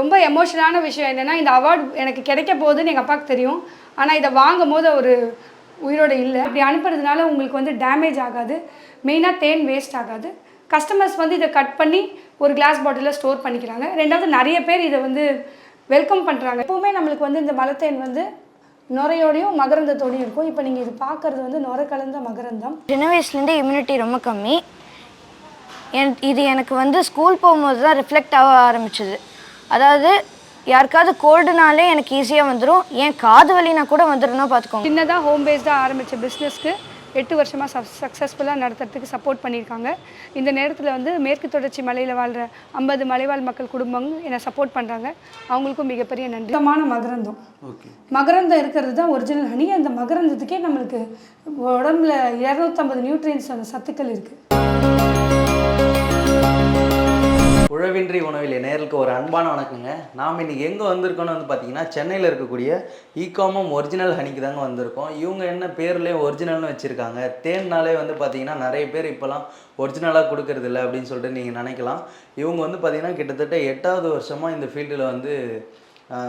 ரொம்ப எமோஷனலான விஷயம் என்னென்னா இந்த அவார்டு எனக்கு கிடைக்க போகுதுன்னு எங்கள் அப்பாவுக்கு தெரியும். ஆனால் இதை வாங்கும் போது ஒரு உயிரோட இல்லை. இப்படி அனுப்புறதுனால உங்களுக்கு வந்து டேமேஜ் ஆகாது. மெயினாக தேன் வேஸ்ட் ஆகாது. கஸ்டமர்ஸ் வந்து இதை கட் பண்ணி ஒரு கிளாஸ் பாட்டிலில் ஸ்டோர் பண்ணிக்கிறாங்க. ரெண்டாவது நிறைய பேர் இதை வந்து வெல்கம் பண்ணுறாங்க எப்போவுமே நம்மளுக்கு வந்து இந்த மலத்தேன் வந்து நுரையோடையும் மகரந்தத்தோடையும் இருக்கும். இப்போ நீங்கள் இது பார்க்குறது வந்து நுர கலந்த மகரந்தம். சின்ன வயசுலேருந்தே இம்யூனிட்டி ரொம்ப கம்மி. என் இது எனக்கு வந்து ஸ்கூல் போகும்போது தான் ரிஃப்ளெக்ட் ஆக ஆரம்பிச்சிது. அதாவது யாருக்காவது கோல்டுனாலே எனக்கு ஈஸியாக வந்துடும் ஏன் காது வலினா கூட வந்துடும்னா பார்த்துக்கோங்க சின்னதாக ஹோம் பேஸ்டாக ஆரம்பித்த பிஸ்னஸ்க்கு எட்டு வருஷமாக சப் சக்ஸஸ்ஃபுல்லாக நடத்துறதுக்கு சப்போர்ட் பண்ணியிருக்காங்க இந்த நேரத்தில் வந்து மேற்கு தொடர்ச்சி மலையில் வாழ்கிற ஐம்பது மலைவாழ் மக்கள் குடும்பம் என்னை சப்போர்ட் பண்ணுறாங்க அவங்களுக்கும் மிகப்பெரிய நன்றி. சுத்தமான மகரந்தம். ஓகே. மகரந்தம் இருக்கிறது தான் ஒரிஜினல் ஹனி அந்த மகரந்தத்துக்கே நம்மளுக்கு உடம்புல இரநூத்தம்பது நியூட்ரியன்ஸ் அந்த சத்துக்கள் இருக்குது உழவின்றி உணவில். நேருக்கு ஒரு அன்பான வணக்கங்க. நாம் இன்றைக்கி எங்கே வந்திருக்கோம்னு வந்து பார்த்தீங்கன்னா சென்னையில் இருக்கக்கூடிய ஈகாமம் ஒரிஜினல் ஹனிக்கு தாங்க வந்திருக்கோம். இவங்க என்ன பேர்லேயே ஒரிஜினல்னு வச்சுருக்காங்க. தேன்னாலே வந்து பார்த்தீங்கன்னா நிறைய பேர் இப்போலாம் ஒரிஜினலாக கொடுக்கறது இல்லை அப்படின்னு சொல்லிட்டு நீங்கள் நினைக்கலாம். இவங்க வந்து பார்த்தீங்கன்னா கிட்டத்தட்ட எட்டாவது வருஷமாக இந்த ஃபீல்டில் வந்து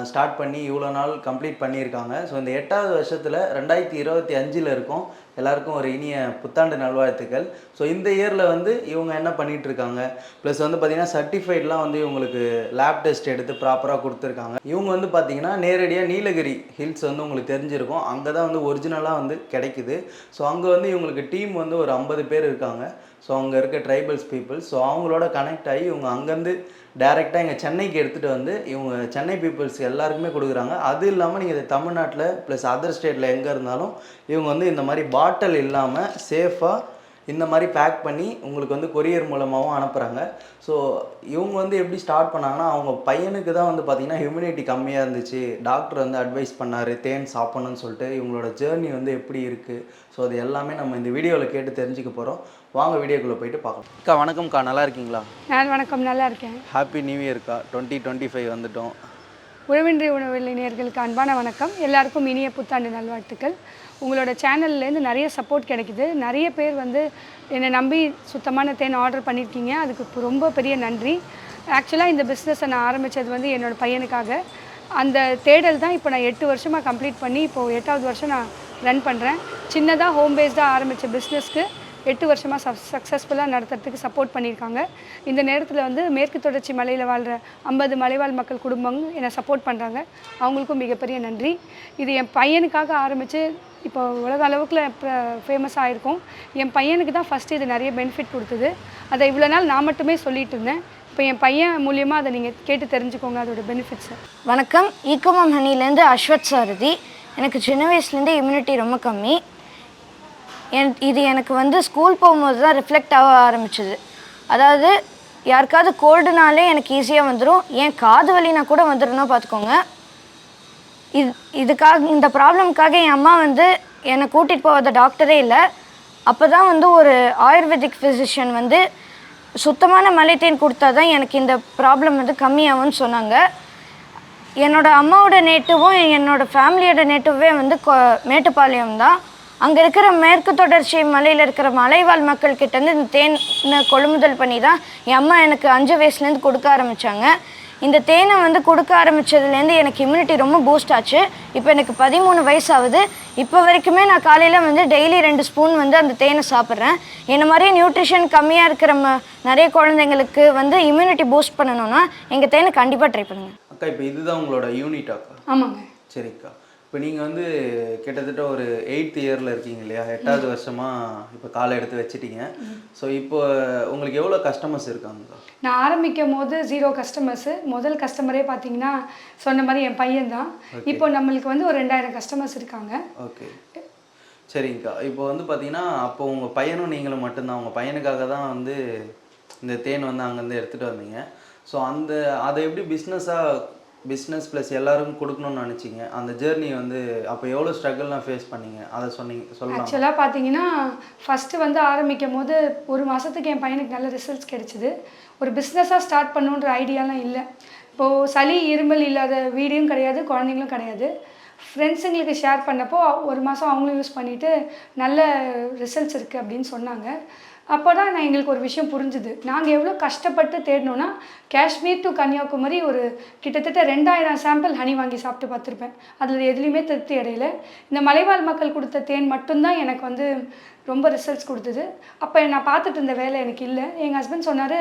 ஸ்டார்ட் பண்ணி இவ்வளோ நாள் கம்ப்ளீட் பண்ணியிருக்காங்க. ஸோ இந்த எட்டாவது வருஷத்தில் ரெண்டாயிரத்தி இருபத்தி அஞ்சில் இருக்கும் எல்லாருக்கும் ஒரு இனிய புத்தாண்டு நல்வாழ்த்துக்கள். ஸோ இந்த இயரில் வந்து இவங்க என்ன பண்ணிகிட்ருக்காங்க இருக்காங்க? ப்ளஸ் வந்து பார்த்திங்கன்னா சர்டிஃபைட்லாம் வந்து இவங்களுக்கு லேப் டெஸ்ட் எடுத்து ப்ராப்பராக கொடுத்துருக்காங்க. இவங்க வந்து பார்த்திங்கன்னா நேரடியாக நீலகிரி ஹில்ஸ் வந்து உங்களுக்கு தெரிஞ்சிருக்கும். அங்கே தான் வந்து ஒரிஜினலாக வந்து கிடைக்குது. ஸோ அங்கே வந்து இவங்களுக்கு டீம் வந்து ஒரு ஐம்பது பேர் இருக்காங்க. ஸோ அங்கே இருக்க ட்ரைபல்ஸ் பீப்புள்ஸ் ஸோ அவங்களோட கனெக்ட் ஆகி இவங்க அங்கேருந்து டேரெக்டாக இங்கே சென்னைக்கு எடுத்துகிட்டு வந்து இவங்க சென்னை பீப்புள்ஸ் எல்லாருக்குமே கொடுக்குறாங்க. அது இல்லாமல் நீங்கள் இது தமிழ்நாட்டில் ப்ளஸ் அதர் ஸ்டேட்டில் எங்கே இருந்தாலும் இவங்க வந்து இந்த மாதிரி பாட்டில் இல்லாமல் சேஃபாக இந்த மாதிரி பேக் பண்ணி உங்களுக்கு வந்து கொரியர் மூலமாகவும் அனுப்புகிறாங்க ஸோ இவங்க வந்து எப்படி ஸ்டார்ட் பண்ணாங்கன்னா அவங்க பையனுக்கு தான் வந்து பார்த்திங்கன்னா ஹியூமினிட்டி கம்மியாக இருந்துச்சு. டாக்டர் வந்து அட்வைஸ் பண்ணார் தேன் சாப்பிட்ணுன்னு சொல்லிட்டு இவங்களோட ஜேர்னி வந்து எப்படி இருக்குது ஸோ அது எல்லாமே நம்ம இந்த வீடியோவில் கேட்டு தெரிஞ்சுக்க போகிறோம் வாங்க வீடியோக்குள்ளே போயிட்டு பார்க்கலாம். அக்கா வணக்கம்க்கா. நல்லா இருக்கீங்களா? நான் வணக்கம். நல்லா இருக்கேன். ஹாப்பி நியூ இயர்க்கா டுவெண்ட்டி டுவெண்ட்டி ஃபைவ் வந்துட்டோம். உழவின்றி உணவு நேயர்களுக்கு அன்பான வணக்கம். எல்லாருக்கும் இனிய புத்தாண்டு நல்வாழ்த்துக்கள். உங்களோட சேனல்லேருந்து நிறைய சப்போர்ட் கிடைக்குது. நிறைய பேர் வந்து என்னை நம்பி சுத்தமான தேன் ஆர்டர் பண்ணியிருக்கீங்க. அதுக்கு ரொம்ப பெரிய நன்றி. ஆக்சுவலாக இந்த பிஸ்னஸை நான் ஆரம்பித்தது வந்து என்னோடய பையனுக்காக. அந்த தேடல் தான் இப்போ நான் எட்டு வருஷமாக கம்ப்ளீட் பண்ணி இப்போது எட்டாவது வருஷம் நான் ரன் பண்ணுறேன் சின்னதாக ஹோம் பேஸ்டாக ஆரம்பித்த பிஸ்னஸ்க்கு எட்டு வருஷமாக சப் சக்ஸஸ்ஃபுல்லாக நடத்துறதுக்கு சப்போர்ட் பண்ணியிருக்காங்க. இந்த நேரத்தில் வந்து மேற்கு தொடர்ச்சி மலையில் வாழ்கிற ஐம்பது மலைவாழ் மக்கள் குடும்பம் என்னை சப்போர்ட் பண்ணுறாங்க அவங்களுக்கும் மிகப்பெரிய நன்றி. இது என் பையனுக்காக ஆரம்பித்து இப்போ உலக அளவுக்குல ஃபேமஸ் ஆகிருக்கும் என் பையனுக்கு தான் ஃபஸ்ட்டு இது நிறைய பெனிஃபிட் கொடுத்தது. அதை இவ்வளோ நாள் நான் மட்டுமே சொல்லிட்டு இருந்தேன். இப்போ என் பையன் மூலியமாக அதை நீங்கள் கேட்டு தெரிஞ்சுக்கோங்க அதோட பெனிஃபிட்ஸை வணக்கம். ஈக்கோமம் ஹனிலேருந்து அஸ்வத் சாரதி. எனக்கு சின்ன வயசுலேருந்தே இம்யூனிட்டி ரொம்ப கம்மி. என் இது எனக்கு வந்து ஸ்கூல் போகும்போது தான் ரிஃப்ளெக்ட் ஆக ஆரம்பிச்சது. அதாவது யாருக்காவது கோல்டுனாலே எனக்கு ஈஸியாக வந்துடும் ஏன் காது வலினா கூட வந்துடும்னா பார்த்துக்கோங்க. இது இதுக்காக இந்த ப்ராப்ளம்க்காக என் அம்மா வந்து என்னை கூட்டிகிட்டு போகாத டாக்டரே இல்லை. அப்போ தான் வந்து ஒரு ஆயுர்வேதிக் ஃபிசிஷியன் வந்து சுத்தமான மலைத்தேன் கொடுத்தா தான் எனக்கு இந்த ப்ராப்ளம் வந்து கம்மியாகும்னு சொன்னாங்க. என்னோடய அம்மாவோட நேட்டிவும் என்னோடய ஃபேமிலியோட நேட்டிவே வந்து கொ- மேட்டுப்பாளையம் தான் அங்கே இருக்கிற மேற்கு தொடர்ச்சி மலையில் இருக்கிற மலைவாழ் மக்கள் கிட்டேருந்து இந்த தேனை கொள்முதல் பண்ணி தான் என் அம்மா எனக்கு அஞ்சு வயசுலேருந்து கொடுக்க ஆரம்பித்தாங்க இந்த தேனை வந்து கொடுக்க ஆரம்பித்ததுலேருந்து எனக்கு இம்யூனிட்டி ரொம்ப பூஸ்ட் ஆச்சு. இப்போ எனக்கு பதிமூணு வயசாகுது. இப்போ வரைக்குமே நான் காலையில் வந்து டெய்லி ரெண்டு ஸ்பூன் வந்து அந்த தேனை சாப்பிட்றேன். என்ன மாதிரி நியூட்ரிஷன் கம்மியாக இருக்கிற ம நிறைய குழந்தைங்களுக்கு வந்து இம்யூனிட்டி பூஸ்ட் பண்ணணும்னா எங்கள் தேனை கண்டிப்பாக ட்ரை பண்ணுங்கள் அக்கா இப்போ இதுதான் உங்களோட யூனிட் அக்கா? ஆமாங்க. சரிக்கா. இப்போ நீங்கள் வந்து கிட்டத்தட்ட ஒரு எயித் இயரில் இருக்கீங்க இல்லையா? எட்டாவது வருஷமாக இப்போ காலை எடுத்து வச்சிட்டீங்க. ஸோ இப்போ உங்களுக்கு எவ்வளோ கஸ்டமர்ஸ் இருக்காங்கக்கா நான் ஆரம்பிக்கும் போது ஜீரோ கஸ்டமர்ஸு முதல் கஸ்டமரே பார்த்தீங்கன்னா சொன்ன மாதிரி என் பையன் தான். இப்போ நம்மளுக்கு வந்து ஒரு ரெண்டாயிரம் கஸ்டமர்ஸ் இருக்காங்க. ஓகே சரிங்கக்கா. இப்போ வந்து பார்த்தீங்கன்னா அப்போ உங்கள் பையனும் நீங்களும் மட்டும்தான். உங்கள் பையனுக்காக தான் வந்து இந்த தேன் வந்து அங்கேருந்து எடுத்துகிட்டு வந்தீங்க. ஸோ அந்த அதை எப்படி பிஸ்னஸாக பிஸ்னஸ் ப்ளஸ் எல்லாருக்கும் கொடுக்கணும்னு நினச்சிங்க. அந்த ஜேர்னி வந்து அப்போ எவ்வளோ ஸ்ட்ரகிள்லாம் ஃபேஸ் பண்ணீங்க? அதை சொன்னீங்க சொல்லலாம்? ஆக்சுவலாக பார்த்தீங்கன்னா ஃபஸ்ட்டு வந்து ஆரம்பிக்கும் போது ஒரு மாதத்துக்கு என் பையனுக்கு நல்ல ரிசல்ட்ஸ் கிடைச்சிது. ஒரு பிஸ்னஸாக ஸ்டார்ட் பண்ணுன்ற ஐடியாலாம் இல்லை. இப்போது சளி இருமல் இல்லாத வீடியும் கிடையாது குழந்தைங்களும் கிடையாது. ஃப்ரெண்ட்ஸுங்களுக்கு ஷேர் பண்ணப்போ ஒரு மாதம் அவங்களும் யூஸ் பண்ணிவிட்டு நல்ல ரிசல்ட்ஸ் இருக்குது அப்படின்னு சொன்னாங்க. அப்போ தான் நான் எங்களுக்கு ஒரு விஷயம் புரிஞ்சுது. நாங்கள் எவ்வளோ கஷ்டப்பட்டு தேடினோன்னா காஷ்மீர் டு கன்னியாகுமரி ஒரு கிட்டத்தட்ட ரெண்டாயிரம் சாம்பிள் ஹனி வாங்கி சாப்பிட்டு பார்த்துருப்பேன். அதில் எதுலேயுமே திருப்தி அடையலை. இந்த மலைவாழ் மக்கள் கொடுத்த தேன் மட்டும்தான் எனக்கு வந்து ரொம்ப ரிசல்ட்ஸ் கொடுத்தது. அப்போ நான் பார்த்துட்டு இருந்த வேலை எனக்கு இல்லை. எங்கள் ஹஸ்பண்ட் சொன்னார்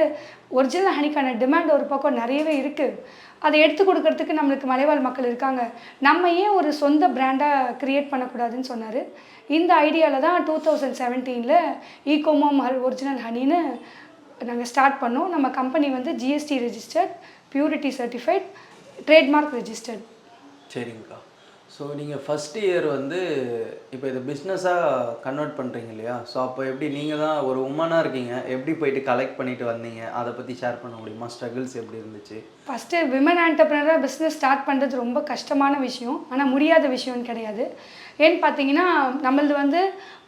ஒரிஜினல் ஹனிக்கான டிமாண்ட் ஒரு பக்கம் நிறையவே இருக்குது அதை எடுத்து கொடுக்கறதுக்கு நம்மளுக்கு மலைவாழ் மக்கள் இருக்காங்க. நம்ம ஏன் ஒரு சொந்த பிராண்டாக க்ரியேட் பண்ணக்கூடாதுன்னு சொன்னார். இந்த ஐடியாவில் தான் டூ தௌசண்ட் செவன்டீனில் ஈகோமோம் ஒரிஜினல் ஹனின்னு நாங்கள் ஸ்டார்ட் பண்ணோம். நம்ம கம்பெனி வந்து GST registered purity certified trademark registered சரிங்கக்கா. ஸோ நீங்கள் ஃபஸ்ட் இயர் வந்து இப்போ இதை பிஸ்னஸாக கன்வெர்ட் பண்ணுறீங்க இல்லையா? ஸோ அப்போ எப்படி நீங்கள் தான் ஒரு உமனாக இருக்கீங்க? எப்படி போயிட்டு கலெக்ட் பண்ணிட்டு வந்தீங்க? அதை பற்றி ஷேர் பண்ண முடியுமா? ஸ்ட்ரகிள்ஸ் எப்படி இருந்துச்சு? ஃபஸ்ட்டு விமன் ஆண்டர்பிரினராக பிஸ்னஸ் ஸ்டார்ட் பண்ணுறது ரொம்ப கஷ்டமான விஷயம். ஆனால் முடியாத விஷயம்னு கிடையாது. ஏன்னு பார்த்தீங்கன்னா நம்மளது வந்து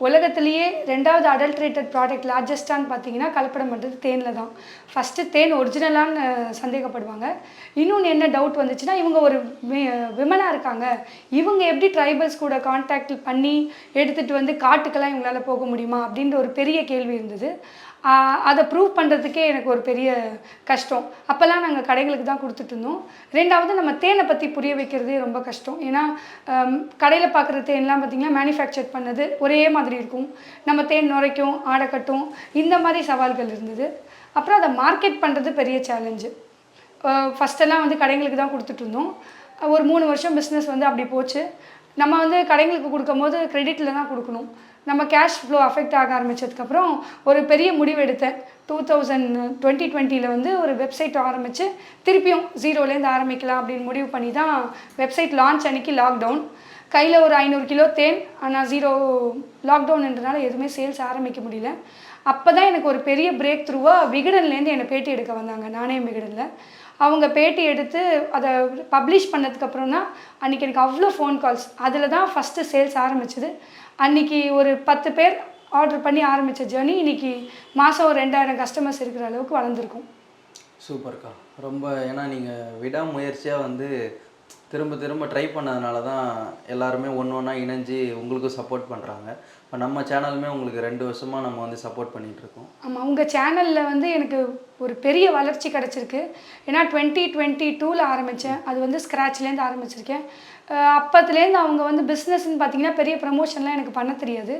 உலகத்துலேயே ரெண்டாவது அடல்ட்ரேட்டட் ப்ராடக்ட் லார்ஜஸ்டான்னு பார்த்தீங்கன்னா கலப்படம் பண்ணுறது தேனில் தான். ஃபஸ்ட்டு தேன் ஒரிஜினலான்னு சந்தேகப்படுவாங்க. இன்னொன்று என்ன டவுட் வந்துச்சுன்னா இவங்க ஒரு விமனாக இருக்காங்க. இவங்க எப்படி ட்ரைபல்ஸ் கூட காண்டாக்ட் பண்ணி எடுத்துகிட்டு வந்து காட்டுக்கெல்லாம் இவங்களால போக முடியுமா? அப்படின்ற ஒரு பெரிய கேள்வி இருந்தது. அதை ப்ரூவ் பண்ணுறதுக்கே எனக்கு ஒரு பெரிய கஷ்டம். அப்போல்லாம் நாங்கள் கடைகளுக்கு தான் கொடுத்துட்டு இருந்தோம். ரெண்டாவது நம்ம தேனை பற்றி புரிய வைக்கிறதே ரொம்ப கஷ்டம். ஏன்னா கடையில் பார்க்குற தேன்லாம் பார்த்திங்கன்னா மேனுஃபேக்சர் பண்ணது ஒரே மாதிரி இருக்கும். நம்ம தேன் நுரைக்கும் ஆடைக்கட்டும் இந்த மாதிரி சவால்கள் இருந்தது. அப்புறம் அதை மார்க்கெட் பண்ணுறது பெரிய சேலஞ்சு ஃபஸ்ட்டெல்லாம் வந்து கடைங்களுக்கு தான் கொடுத்துட்டு இருந்தோம். ஒரு மூணு வருஷம் பிஸ்னஸ் வந்து அப்படி போச்சு. நம்ம வந்து கடைங்களுக்கு கொடுக்கும்போது கிரெடிட்டில் தான் கொடுக்கணும். நம்ம கேஷ் ஃப்ளோ அஃபெக்ட் ஆக ஆரம்பித்ததுக்கப்புறம் ஒரு பெரிய முடிவு எடுத்தேன். டூ தௌசண்ட் டுவெண்ட்டி டுவெண்ட்டியில் வந்து ஒரு வெப்சைட் ஆரம்பித்து திருப்பியும் ஜீரோலேருந்து ஆரம்பிக்கலாம் அப்படின்னு முடிவு பண்ணி தான் வெப்சைட் லான்ச் அன்றைக்கி லாக்டவுன் கையில் ஒரு ஐநூறு கிலோ தேன் ஆனால் ஜீரோ லாக்டவுன்ன்றனால எதுவுமே சேல்ஸ் ஆரம்பிக்க முடியல. அப்போ தான் எனக்கு ஒரு பெரிய பிரேக் த்ரூவாக விகடன்லேருந்து என்னை பேட்டி எடுக்க வந்தாங்க. நானே விகடனில். அவங்க பேட்டி எடுத்து அதை பப்ளிஷ் பண்ணதுக்கப்புறம் தான் அன்றைக்கி எனக்கு அவ்வளோ ஃபோன் கால்ஸ் அதில் தான் ஃபஸ்ட்டு சேல்ஸ் ஆரம்பிச்சது. அன்றைக்கி ஒரு பத்து பேர் ஆர்டர் பண்ணி ஆரம்பித்த ஜேர்னி இன்னைக்கு மாதம் ஒரு ரெண்டாயிரம் கஸ்டமர்ஸ் இருக்கிற அளவுக்கு வளர்ந்துருக்கும். சூப்பர்க்கா. ரொம்ப ஏன்னா நீங்கள் விடாமுயற்சியாக வந்து திரும்ப திரும்ப ட்ரை பண்ணதுனால தான் எல்லாருமே ஒன்று ஒன்றா இணைஞ்சு உங்களுக்கும் சப்போர்ட் பண்ணுறாங்க இப்போ நம்ம சேனலுமே உங்களுக்கு ரெண்டு வருஷமாக நம்ம வந்து சப்போர்ட் பண்ணிகிட்ருக்கோம் ஆமாம் உங்கள் சேனலில் வந்து எனக்கு ஒரு பெரிய வளர்ச்சி கிடச்சிருக்கு. ஏன்னா டுவெண்ட்டி டுவெண்ட்டி டூவில் ஆரம்பித்தேன் அது வந்து ஸ்க்ராட்ச்லேருந்து ஆரம்பிச்சிருக்கேன். அப்பத்துலேருந்து அவங்க வந்து பிஸ்னஸ்ன்னு பார்த்தீங்கன்னா பெரிய ப்ரமோஷன்லாம் எனக்கு பண்ண தெரியாது.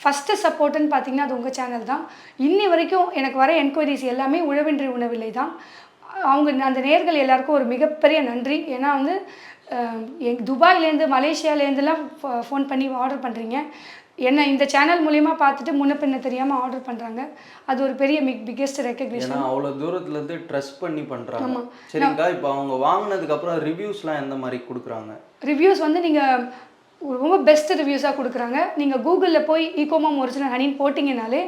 ஃபஸ்ட்டு சப்போர்ட்டுன்னு பார்த்தீங்கன்னா அது உங்கள் சேனல் தான். இன்னி வரைக்கும் எனக்கு வர என்கொயரிஸ் எல்லாமே உழவின்றி உணவில்லை தான். அவங்க அந்த நேர்கள் எல்லாருக்கும் ஒரு மிகப்பெரிய நன்றி. ஏன்னா வந்து எங் துபாயிலேருந்து மலேசியாலேருந்துலாம் ஃபோன் பண்ணி ஆர்டர் பண்ணுறீங்க என்ன இந்த சேனல் மூலியமா பார்த்துட்டு முன்ன பின்ன தெரியாமல் ஆர்டர் பண்ணுறாங்க அது ஒரு பெரிய மிக் பிக்கெஸ்ட் ரெக்கக்னிஷன் அவ்வளோ தூரத்துலேருந்து ட்ரஸ்ட் பண்ணி பண்ணுறாங்க சரிங்கக்கா இப்போ அவங்க வாங்கினதுக்கப்புறம் ரிவ்யூஸ்லாம் எந்த மாதிரி கொடுக்குறாங்க? ரிவ்யூஸ் வந்து நீங்கள் ரொம்ப பெஸ்ட் ரிவ்யூஸாக கொடுக்குறாங்க. நீங்கள் கூகுளில் போய் ஈகோமாம் ஒரிஜினல் ஹனின்னு போட்டிங்கனாலே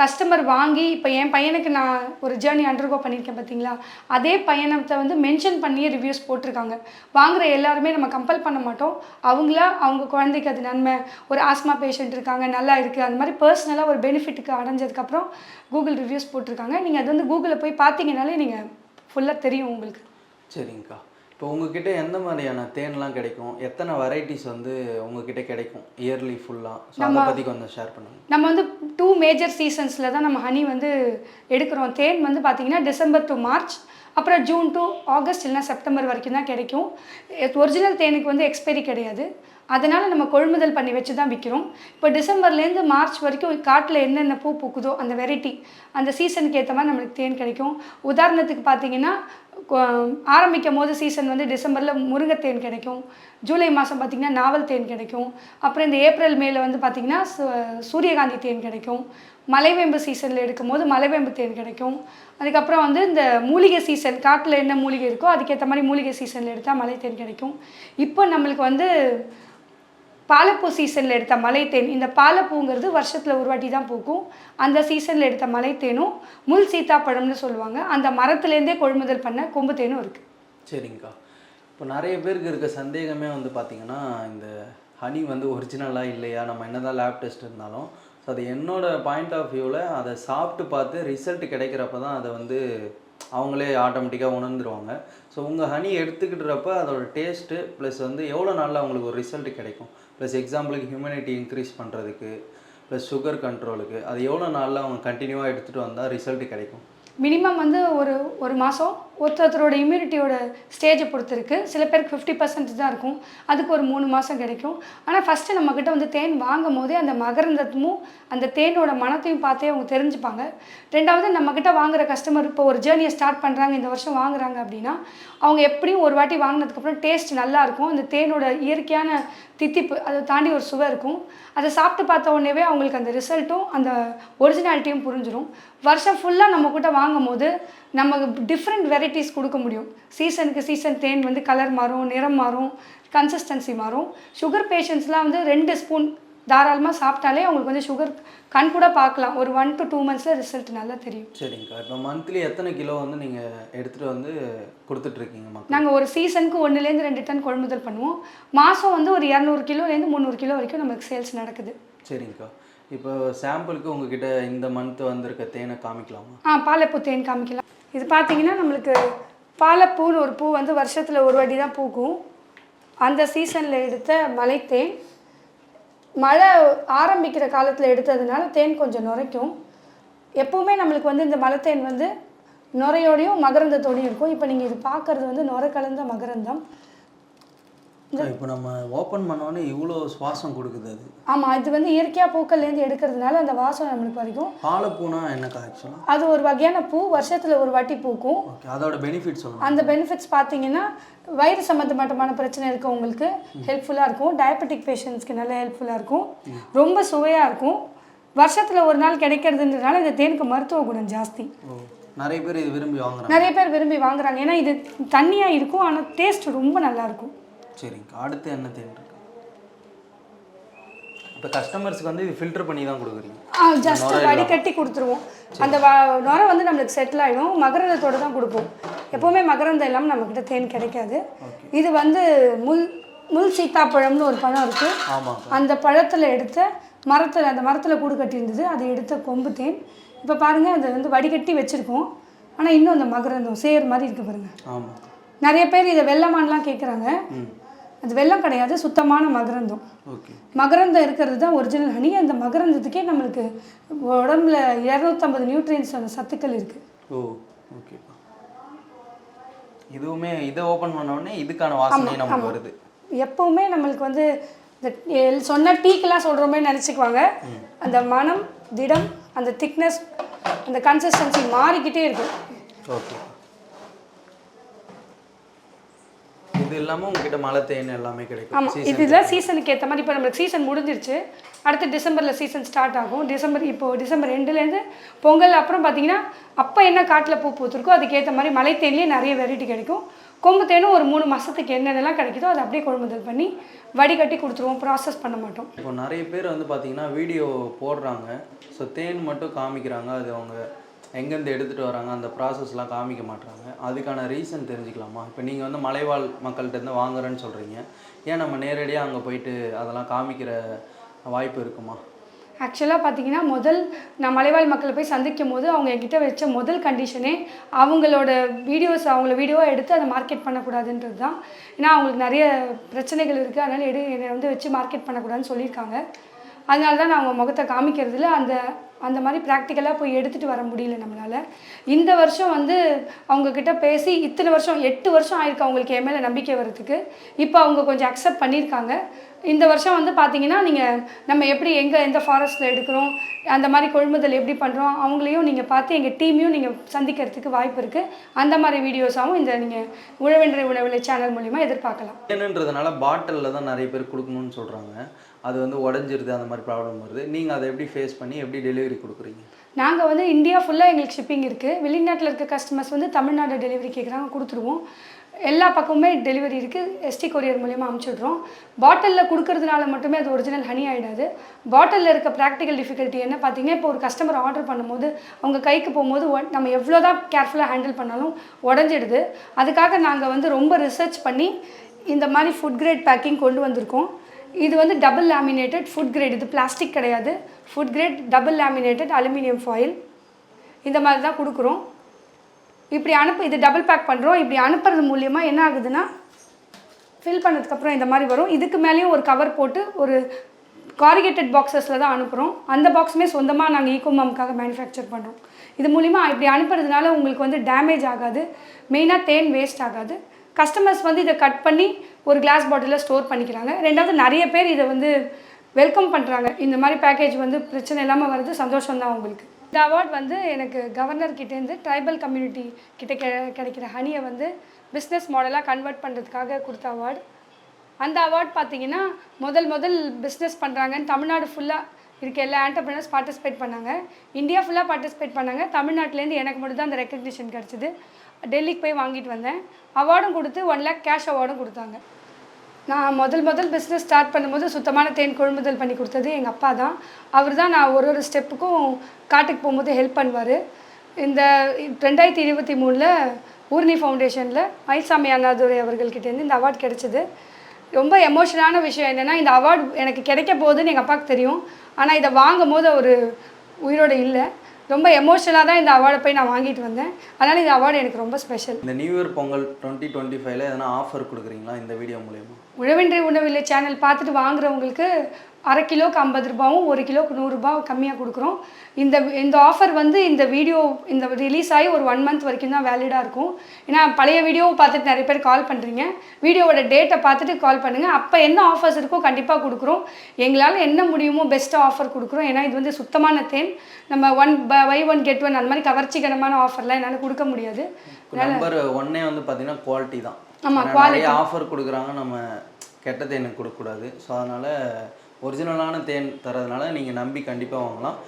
கஸ்டமர் வாங்கி இப்போ என் பையனுக்கு நான் ஒரு ஜேர்னி அண்டர்கோ பண்ணியிருக்கேன் பார்த்தீங்களா அதே பயணத்தை வந்து மென்ஷன் பண்ணியே ரிவ்யூஸ் போட்டிருக்காங்க. வாங்குற எல்லாருமே நம்ம கம்பல் பண்ண மாட்டோம். அவங்களா அவங்க குழந்தைக்கு அது நன்மை ஒரு ஆஸ்மா பேஷண்ட் இருக்காங்க நல்லா இருக்குது அந்த மாதிரி பர்சனலாக ஒரு பெனிஃபிட்டுக்கு அடைஞ்சதுக்கப்புறம் கூகுள் ரிவ்யூஸ் போட்டிருக்காங்க. நீங்கள் அது வந்து கூகுளில் போய் பார்த்தீங்கனாலே நீங்கள் ஃபுல்லாக தெரியும் உங்களுக்கு. சரிங்கக்கா. இப்போ உங்ககிட்ட எந்த மாதிரியான தேன்லாம் கிடைக்கும்? எத்தனை வெரைட்டிஸ் வந்து உங்ககிட்ட கிடைக்கும்? இயர்லி ஃபுல்லாக ஸோ அதை பற்றி கொஞ்சம் ஷேர் பண்ணுங்கள் நம்ம வந்து டூ மேஜர் சீசன்ஸில் தான் நம்ம ஹனி வந்து எடுக்கிறோம். தேன் வந்து பார்த்திங்கன்னா டிசம்பர் டு மார்ச் அப்புறம் ஜூன் டு ஆகஸ்ட் இல்லைனா செப்டம்பர் வரைக்கும் தான் கிடைக்கும். ஒரிஜினல் தேனுக்கு வந்து எக்ஸ்பைரி கிடையாது. அதனால் நம்ம கொள்முதல் பண்ணி வச்சு தான் விற்கிறோம் இப்போ டிசம்பர்லேருந்து மார்ச் வரைக்கும் காட்டில் என்னென்ன பூ பூக்குதோ அந்த வெரைட்டி அந்த சீசனுக்கு ஏற்ற மாதிரி நம்மளுக்கு தேன் கிடைக்கும். உதாரணத்துக்கு பார்த்தீங்கன்னா ஆரம்பிக்கும் போது சீசன் வந்து டிசம்பரில் முருங்கைத்தேன் கிடைக்கும். ஜூலை மாதம் பார்த்திங்கன்னா நாவல் தேன் கிடைக்கும். அப்புறம் இந்த ஏப்ரல் மேல வந்து பார்த்திங்கன்னா சு- சூரியகாந்தி தேன் கிடைக்கும். மலைவேம்பு சீசனில் எடுக்கும்போது மலைவேம்பு தேன் கிடைக்கும். அதுக்கப்புறம் வந்து இந்த மூலிகை சீசன் காட்டில் என்ன மூலிகை இருக்கோ அதுக்கேற்ற மாதிரி மூலிகை சீசனில் எடுத்தால் மலை தேன் கிடைக்கும். இப்போ நம்மளுக்கு வந்து பாலப்பூ சீசனில் எடுத்த மலைத்தேன். இந்த பாலப்பூங்கிறது வருஷத்தில் ஒரு வாட்டி தான் பூக்கும். அந்த சீசனில் எடுத்த மலைத்தேனும் முள் சீத்தாப்பழம்னு சொல்லுவாங்க. அந்த மரத்துலேருந்தே கொள்முதல் பண்ண கொம்பு தேனும் இருக்குது சரிங்கக்கா இப்போ நிறைய பேருக்கு இருக்க சந்தேகமே வந்து பார்த்திங்கன்னா இந்த ஹனி வந்து ஒரிஜினலாக இல்லையா? நம்ம என்ன தான் லேப் டெஸ்ட் இருந்தாலும். ஸோ அது என்னோடய பாயிண்ட் ஆஃப் வியூவில் அதை சாப்பிட்டு பார்த்து ரிசல்ட் கிடைக்கிறப்ப தான் அதை வந்து அவங்களே ஆட்டோமேட்டிக்காக உணர்ந்துருவாங்க. ஸோ உங்கள் ஹனி எடுத்துக்கிட்டுறப்ப அதோட டேஸ்ட்டு ப்ளஸ் வந்து எவ்வளோ நாளில் அவங்களுக்கு ஒரு ரிசல்ட் கிடைக்கும்? ப்ளஸ் எக்ஸாம்பிளுக்கு ஹியூமனிட்டி இன்க்ரீஸ் பண்ணுறதுக்கு ப்ளஸ் சுகர் கண்ட்ரோலுக்கு அது எவ்வளோ நாளில் அவங்க கண்டினியூவாக எடுத்துகிட்டு வந்தால் ரிசல்ட் கிடைக்கும்? மினிமம் வந்து ஒரு ஒரு மாதம் ஒருத்தரோட இம்யூனிட்டியோட ஸ்டேஜை பொறுத்திருக்கு. சில பேருக்கு ஃபிஃப்டி பர்சன்ட் தான் இருக்கும். அதுக்கு ஒரு மூணு மாதம் கிடைக்கும். ஆனால் ஃபஸ்ட்டு நம்மக்கிட்ட வந்து தேன் வாங்கும் போதே அந்த மகரந்தமும் அந்த தேனோட மனத்தையும் பார்த்தே அவங்க தெரிஞ்சுப்பாங்க. ரெண்டாவது நம்மக்கிட்ட வாங்குற கஸ்டமர் இப்போ ஒரு ஜேர்னியை ஸ்டார்ட் பண்ணுறாங்க இந்த வருஷம் வாங்குறாங்க அப்படின்னா அவங்க எப்படியும் ஒரு வாட்டி வாங்கினதுக்கப்புறம் டேஸ்ட் நல்லாயிருக்கும் அந்த தேனோட இயற்கையான தித்திப்பு அதை தாண்டி ஒரு சுவை இருக்கும். அதை சாப்பிட்டு பார்த்த உடனேவே அவங்களுக்கு அந்த ரிசல்ட்டும் அந்த ஒரிஜினாலிட்டியும் புரிஞ்சிடும் வருஷம் ஃபுல்லாக நம்ம கிட்ட வாங்கும் போது நமக்கு டிஃப்ரெண்ட் வெரைட்டிஸ் கொடுக்க முடியும். சீசனுக்கு சீசன் தேன் வந்து கலர் மாறும் நிறம் மாறும் கன்சிஸ்டன்சி மாறும். சுகர் பேஷண்ட்ஸ்லாம் வந்து ரெண்டு ஸ்பூன் தாராளமாக சாப்பிட்டாலே அவங்களுக்கு வந்து சுகர் கண் கூட பார்க்கலாம். ஒரு ஒன் to டூ மந்த்ஸில் ரிசல்ட் நல்லா தெரியும். சரிங்கக்கா. இப்போ மந்த்லி எத்தனை கிலோ வந்து நீங்கள் எடுத்துகிட்டு வந்து கொடுத்துட்ருக்கீங்க நாங்கள் ஒரு சீசனுக்கு ஒன்றுலேருந்து ரெண்டு டன் கொள்முதல் பண்ணுவோம். மாதம் வந்து ஒரு இரநூறு கிலோலேருந்து முந்நூறு கிலோ வரைக்கும் நமக்கு சேல்ஸ் நடக்குது. சரிங்கக்கா. இப்போ சாம்பிளுக்கு உங்ககிட்ட இந்த மந்த் வந்திருக்க தேனை காமிக்கலாமா? ஆ பாலைப்பூ தேன் காமிக்கலாம். இது பார்த்தீங்கன்னா நம்மளுக்கு பாலைப்பூன்னு ஒரு பூ வந்து வருஷத்தில் ஒரு வாட்டி தான் பூக்கும். அந்த சீசனில் எடுத்த மலைத்தேன். மழை ஆரம்பிக்கிற காலத்தில் எடுத்ததுனால தேன் கொஞ்சம் நுரைக்கும். எப்பவுமே நம்மளுக்கு வந்து இந்த மலைத்தேன் வந்து நுரையோடையும் மகரந்தத்தோடையும் இருக்கும். இப்போ நீங்கள் இது பார்க்குறது வந்து நுரை கலந்த மகரந்தம். இப்போ நம்ம ஓப்பன் பண்ணோன்னே இவ்வளோ சுவாசம் கொடுக்குது அது. ஆமாம் இது வந்து இயற்கையாக பூக்கள்லேருந்து எடுக்கிறதுனால அந்த வாசம் நம்மளுக்கு வரைக்கும் பாலப்பூனா என்னக்கா ஆக்சுவலாக அது ஒரு வகையான பூ வருஷத்தில் ஒரு வாட்டி பூக்கும். ஓகே அதோட பெனிஃபிட் சொல்லணும் அந்த பெனிஃபிட்ஸ் பார்த்தீங்கன்னா வயிறு சம்மந்தப்பட்டமான பிரச்சனை இருக்கவங்களுக்கு ஹெல்ப்ஃபுல்லாக இருக்கும். டயபெட்டிக் பேஷண்ட்ஸ்க்கு நல்ல ஹெல்ப்ஃபுல்லாக இருக்கும். ரொம்ப சுவையாக இருக்கும். வருஷத்தில் ஒரு நாள் கிடைக்கிறதுன்றதுனால இந்த தேனுக்கு மருத்துவ குணம் ஜாஸ்தி. நிறைய பேர் இது விரும்பி வாங்குறாங்க. நிறைய பேர் விரும்பி வாங்குறாங்க. ஏன்னா இது தண்ணியாக இருக்கும் ஆனால் டேஸ்ட் ரொம்ப நல்லா இருக்கும். சரிங்கக்கா அடுத்து என்ன தேன் இருக்கு இப்போ கஸ்டமர்ஸ்க்கு வந்து இது ஃபில்டர் பண்ணி தான் கொடுக்குறீங்க. ஜஸ்ட் வடிகட்டி கொடுத்துருவோம். அந்த நுரை வந்து நம்மளுக்கு செட்டில் ஆகிடும் மகரந்தத்தோட தான் கொடுப்போம். எப்போவுமே மகரந்தம் இல்லாமல் நம்மக்கிட்ட தேன் கிடைக்காது. இது வந்து முள் முள் சீத்தாப்பழம்னு ஒரு பழம் இருக்குது அந்த பழத்தில் எடுத்த மரத்தில் அந்த மரத்தில் கூடு கட்டியிருந்தது. அதை எடுத்த கொம்பு தேன். இப்போ பாருங்கள் அதை வந்து வடிகட்டி வச்சுருக்கோம். ஆனால் இன்னும் அந்த மகரந்தம் சேர் மாதிரி இருக்குது பாருங்கள் நிறைய பேர் இதை வெள்ளமான்லாம் கேட்குறாங்க அது வெள்ளம் கிடையாது சுத்தமான மகரந்தம். ஓகே. மகரந்தம் இருக்கிறது தான் ஒரிஜினல் ஹனி அந்த மகரந்தத்துக்கே நம்மளுக்கு உடம்புல இரநூத்தம்பது நியூட்ரியன்ஸ் அந்த சத்துக்கள் இருக்குது ஓ ஓகேப்பா இதுவுமே இதை ஓப்பன் பண்ண இதுக்கான வாசனை நமக்கு வருது. எப்பவுமே நம்மளுக்கு வந்து இந்த சொன்ன டீக்கெல்லாம் சொல்கிறோமே நினச்சிக்குவாங்க. அந்த மனம் திடம் அந்த திக்னஸ் அந்த கன்சிஸ்டன்சி மாறிக்கிட்டே இருக்கும். ஓகே. இது இல்லாமல் உங்ககிட்ட மலை தேன் எல்லாமே கிடைக்கும். ஆமாம் சீசன் இதில் சீசனுக்கு ஏற்ற மாதிரி இப்போ நம்மளுக்கு சீசன் முடிஞ்சிருச்சு. அடுத்து டிசம்பரில் சீசன் ஸ்டார்ட் ஆகும். டிசம்பர் இப்போ டிசம்பர் ரெண்டுலேருந்து பொங்கல் அப்புறம் பார்த்தீங்கன்னா அப்போ என்ன காட்டில் பூ பூத்துருக்கோ அதுக்கேற்ற மாதிரி மலை தேன்லேயே நிறைய வெரைட்டி கிடைக்கும். கொம்பு தேனும் ஒரு மூணு மாதத்துக்கு என்னென்னலாம் கிடைக்குதோ அதை அப்படியே கொள்முதல் பண்ணி வடிகட்டி கொடுத்துருவோம். ப்ராசஸ் பண்ண மாட்டோம். இப்போ நிறைய பேர் வந்து பார்த்தீங்கன்னா வீடியோ போடுறாங்க. ஸோ தேன் மட்டும் காமிக்கிறாங்க. அது அவங்க எங்கேருந்து எடுத்துகிட்டு வராங்க அந்த ப்ராசஸ்லாம் காமிக்க மாட்டுறாங்க அதுக்கான ரீசன் தெரிஞ்சுக்கலாமா? இப்போ நீங்கள் வந்து மலைவாழ் மக்கள்கிட்டருந்து வாங்குறேன்னு சொல்கிறீங்க ஏன் நம்ம நேரடியாக அங்கே போயிட்டு அதெல்லாம் காமிக்கிற வாய்ப்பு இருக்குமா? ஆக்சுவலாக பார்த்தீங்கன்னா முதல் நான் மலைவாழ் மக்களை போய் சந்திக்கும் போது அவங்க என்கிட்ட வச்ச முதல் கண்டிஷனே அவங்களோட வீடியோஸ் அவங்கள வீடியோவாக எடுத்து அதை மார்க்கெட் பண்ணக்கூடாதுன்றது தான். ஏன்னா அவங்களுக்கு நிறைய பிரச்சனைகள் இருக்குது அதனால் எடு என்னை வந்து வச்சு மார்க்கெட் பண்ணக்கூடாதுன்னு சொல்லியிருக்காங்க. அதனால தான் நான் அவங்க முகத்தை காமிக்கிறதுல அந்த அந்த மாதிரி ப்ராக்டிக்கலாக போய் எடுத்துகிட்டு வர முடியல நம்மளால். இந்த வருஷம் வந்து அவங்கக்கிட்ட பேசி இத்தனை வருஷம் எட்டு வருஷம் ஆயிருக்கு அவங்களுக்கு என் மேலே நம்பிக்கை வர்றதுக்கு. இப்போ அவங்க கொஞ்சம் அக்செப்ட் பண்ணியிருக்காங்க இந்த வருஷம் வந்து பார்த்தீங்கன்னா நீங்கள் நம்ம எப்படி எங்கே எந்த ஃபாரஸ்ட்டில் எடுக்கிறோம் அந்த மாதிரி கொள்முதல் எப்படி பண்ணுறோம் அவங்களையும் நீங்கள் பார்த்து எங்கள் டீமையும் நீங்கள் சந்திக்கிறதுக்கு வாய்ப்பு இருக்குது அந்த மாதிரி வீடியோஸாகவும் இந்த நீங்கள் உழவென்ற உணவிலை சேனல் மூலிமா எதிர்பார்க்கலாம். என்னன்றதுனால பாட்டிலில் தான் நிறைய பேர் கொடுக்கணும்னு சொல்கிறாங்க அது வந்து உடஞ்சிருது அந்த மாதிரி ப்ராப்ளம் வருது. நீங்கள் அதை எப்படி ஃபேஸ் பண்ணி எப்படி டெலிவரி கொடுக்குறீங்க? நாங்கள் வந்து இந்தியா ஃபுல்லாக எங்களுக்கு ஷிப்பிங் இருக்குது வெளிநாட்டில் இருக்க கஸ்டமர்ஸ் வந்து தமிழ்நாடு டெலிவரி கேட்குறாங்க கொடுத்துருவோம். எல்லா பக்கமுமே டெலிவரி இருக்குது எஸ்டி கொரியர் மூலியமாக அமுச்சிடுறோம். பாட்டிலில் கொடுக்கறதுனால மட்டுமே அது ஒரிஜினல் ஹனி ஆகிடாது பாட்டிலில் இருக்க ப்ராக்டிக்கல் டிஃபிகல்ட்டி என்ன பார்த்தீங்கன்னா இப்போ ஒரு கஸ்டமர் ஆர்டர் பண்ணும்போது அவங்க கைக்கு போகும்போது ஒ- நம்ம எவ்வளோ தான் கேர்ஃபுல்லாக ஹேண்டில் பண்ணாலும் உடஞ்சிடுது. அதுக்காக நாங்கள் வந்து ரொம்ப ரிசர்ச் பண்ணி இந்த மாதிரி ஃபுட் கிரேட் பேக்கிங் கொண்டு வந்திருக்கோம். இது வந்து டபுள் லேமினேட்டட் ஃபுட் கிரேட் இது பிளாஸ்டிக் கிடையாது. Food grade double laminated aluminium foil இந்த மாதிரி தான் கொடுக்குறோம். இப்படி அனுப்ப இது டபுள் பேக் பண்ணுறோம் இப்படி அனுப்புறது மூலியமாக என்ன ஆகுதுன்னா ஃபில் பண்ணதுக்கப்புறம் இந்த மாதிரி வரும். இதுக்கு மேலேயும் ஒரு கவர் போட்டு ஒரு காரிகேட்டட் பாக்ஸஸில் தான் அனுப்புகிறோம் அந்த பாக்ஸுமே சொந்தமாக நாங்கள் ஈகோமாமுக்காக மேனுஃபேக்சர் பண்ணுறோம் இது மூலிமா இப்படி அனுப்புறதுனால உங்களுக்கு வந்து டேமேஜ் ஆகாது. மெயினாக தேன் வேஸ்ட் ஆகாது. கஸ்டமர்ஸ் வந்து இதை கட் பண்ணி ஒரு கிளாஸ் பாட்டிலில் ஸ்டோர் பண்ணிக்கிறாங்க. ரெண்டாவது நிறைய பேர் இதை வந்து வெல்கம் பண்ணுறாங்க இந்த மாதிரி பேக்கேஜ் வந்து பிரச்சனை இல்லாமல் வர்றது சந்தோஷம் தான் உங்களுக்கு. இந்த அவார்ட் வந்து எனக்கு கவர்னர் கிட்டேருந்து ட்ரைபல் கம்யூனிட்டி கிட்ட கெ கிடைக்கிற ஹனியை வந்து பிஸ்னஸ் மாடலாக கன்வெர்ட் பண்ணுறதுக்காக கொடுத்த அவார்டு அந்த அவார்ட் பார்த்தீங்கன்னா முதல் முதல் பிஸ்னஸ் பண்ணுறாங்கன்னு தமிழ்நாடு ஃபுல்லாக இருக்க எல்லா ஆண்டர்பிரினர்ஸ் பார்ட்டிசிபேட் பண்ணாங்க. இந்தியா ஃபுல்லாக பார்ட்டிசிபேட் பண்ணாங்க. தமிழ்நாட்டிலேருந்து எனக்கு மட்டும் தான் அந்த ரெக்கக்னிஷன் கிடச்சிது. டெல்லிக்கு போய் வாங்கிட்டு வந்தேன். அவார்டும் கொடுத்து ஒன் லேக் கேஷ் அவார்டும் கொடுத்தாங்க. நான் முதல் முதல் பிஸ்னஸ் ஸ்டார்ட் பண்ணும்போது சுத்தமான தேன் கொள்முதல் பண்ணி கொடுத்தது எங்கள் அப்பா தான். அவர் தான் நான் ஒரு ஒரு ஸ்டெப்புக்கும் காட்டுக்கு போகும்போது ஹெல்ப் பண்ணுவார். இந்த ரெண்டாயிரத்தி இருபத்தி மூணில் ஊர்னி ஃபவுண்டேஷனில் மயில்சாமி அண்ணாதுரை அவர்கள்கிட்டேருந்து இந்த அவார்ட் கிடைச்சிது. ரொம்ப எமோஷனான விஷயம் என்னென்னா இந்த அவார்டு எனக்கு கிடைக்க போகுதுன்னு எங்கள் அப்பாவுக்கு தெரியும். ஆனால் இதை வாங்கும் போது அவர் உயிரோடு இல்லை. ரொம்ப எமோஷனலாக தான் இந்த அவார்டை போய் நான் வாங்கிட்டு வந்தேன். அதனால் இந்த அவார்டு எனக்கு ரொம்ப ஸ்பெஷல் இந்த new year Pongal twenty twenty ஃபைவ்ல எதனா ஆஃபர் கொடுக்குறீங்களா இந்த வீடியோ மூலயமா? உழவின்றி உணவில்லை சேனல் பார்த்துட்டு வாங்குறவங்களுக்கு அரை கிலோக்கு ஐம்பது ரூபாவும் ஒரு கிலோக்கு நூறுரூபா கம்மியாக கொடுக்குறோம். இந்த இந்த ஆஃபர் வந்து இந்த வீடியோ இந்த ரிலீஸ் ஆகி ஒரு ஒன் மந்த் வரைக்கும் தான் வேலிடாக இருக்கும். ஏன்னா பழைய வீடியோவை பார்த்துட்டு நிறைய பேர் கால் பண்ணுறீங்க வீடியோவோட டேட்டை பார்த்துட்டு கால் பண்ணுங்கள் அப்போ என்ன ஆஃபர்ஸ் இருக்கோ கண்டிப்பாக கொடுக்குறோம். எங்களால் என்ன முடியுமோ பெஸ்ட்டாக ஆஃபர் கொடுக்குறோம். ஏன்னா இது வந்து சுத்தமான தேன் நம்ம one buy one get one அந்த மாதிரி கவர்ச்சிகரமான ஆஃபர்லாம் என்னால் கொடுக்க முடியாது. நம்பர் ஒன்னே வந்து பார்த்தீங்கன்னா குவாலிட்டி தான். ஆமா, ஏன்னா நிறைய ஆஃபர் கொடுக்குறாங்க. நம்ம கெட்ட தேனை கொடுக்கக்கூடாது. ஸோ அதனால் ஒரிஜினலான தேன் தரதுனால நீங்கள் நம்பி கண்டிப்பாக வாங்கலாம்.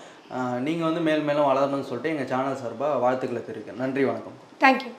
நீங்கள் வந்து மேல் மேலும் வளரணும்னு சொல்லிட்டு எங்கள் சேனல் சார்பாக வாழ்த்துக்களை தெரிவிக்கிறேன். நன்றி வணக்கம். தேங்க்யூ